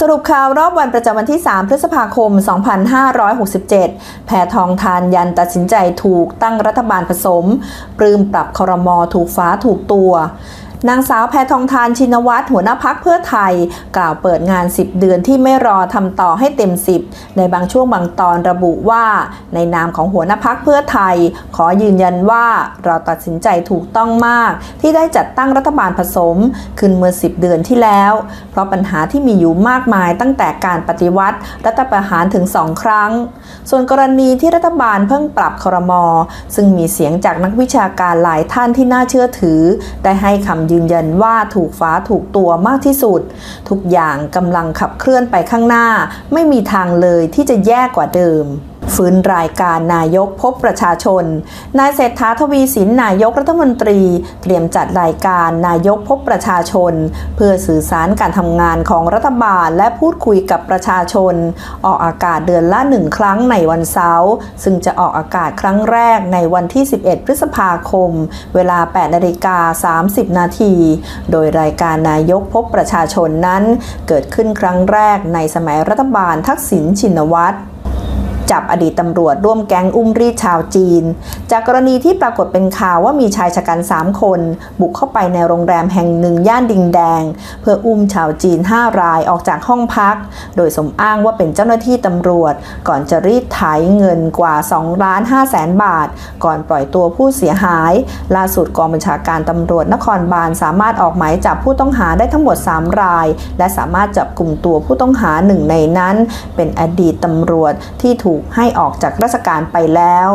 สรุปข่าวรอบวันประจำวันที่ 3 พฤษภาคม 2567 แพทองทานยันตัดสินใจถูกตั้งรัฐบาลผสมปรืมปรับคอรมอถูกฟ้าถูกตัว นางสาวแพทองทานชินวัตรหัวหน้าพักเพื่อไทย กล่าวเปิดงาน 10 เดือนที่ไม่รอทำต่อให้เต็ม 10 ในบางช่วงบางตอนระบุว่า ในนามของหัวหน้าพักเพื่อไทย ขอยืนยันว่าเราตัดสินใจถูกต้องมาก ที่ได้จัดตั้งรัฐบาลผสม ขึ้นเมื่อ 10 เดือนที่แล้ว เพราะปัญหาที่มีอยู่มากมายตั้งแต่การปฏิวัติ รัฐประหารถึง2ครั้ง ส่วนกรณีที่รัฐบาลเพิ่งปรับครมซึ่งมีเสียงจากนักวิชาการหลายท่านที่น่าเชื่อถือ ได้ให้คำยืนยันว่าถูกฟ้าถูกตัวมากที่สุด ทุกอย่างกำลังขับเคลื่อนไปข้างหน้า ไม่มีทางเลยที่จะแย่กว่าเดิม ฟื้นรายการนายกพบประชาชน นายเศรษฐาทวีสินนายกรัฐมนตรี เตรียมจัดรายการนายกพบประชาชน เพื่อสื่อสารการทำงานของรัฐบาลและพูดคุยกับประชาชน ออกอากาศเดือนละหนึ่งครั้งในวันเสาร์ซึ่งจะออกอากาศครั้งแรกในวันที่ 11 พฤษภาคม เวลา8นาฬิกา30 นาที โดยรายการนายกพบประชาชนนั้น เกิดขึ้นครั้งแรกในสมัยรัฐบาลทักษิณชินวัตร จับอดีตตำรวจร่วมแก๊งอุ้มรีดชาวจีน จากกรณีที่ปรากฏเป็นข่าวว่ามีชายชะกัน 3 คน บุกเข้าไปในโรงแรมแห่งหนึ่งย่านดิงแดง เพื่ออุ้มชาวจีน 5 รายออกจากห้องพัก โดยสมอ้างว่าเป็นเจ้าหน้าที่ตำรวจ ก่อนจะรีดไถเงินกว่า2ล้าน5แสนบาท ก่อนปล่อยตัวผู้เสียหาย ล่าสุดกองบัญชาการตำรวจนครบาลสามารถออกหมายจับผู้ต้องหาได้ทั้งหมด 3 ราย และสามารถจับกลุ่มตัวผู้ต้องหาหนึ่งในนั้น เป็นอดีตตำรวจที่ถูกให้ออกจากราชการไปแล้ว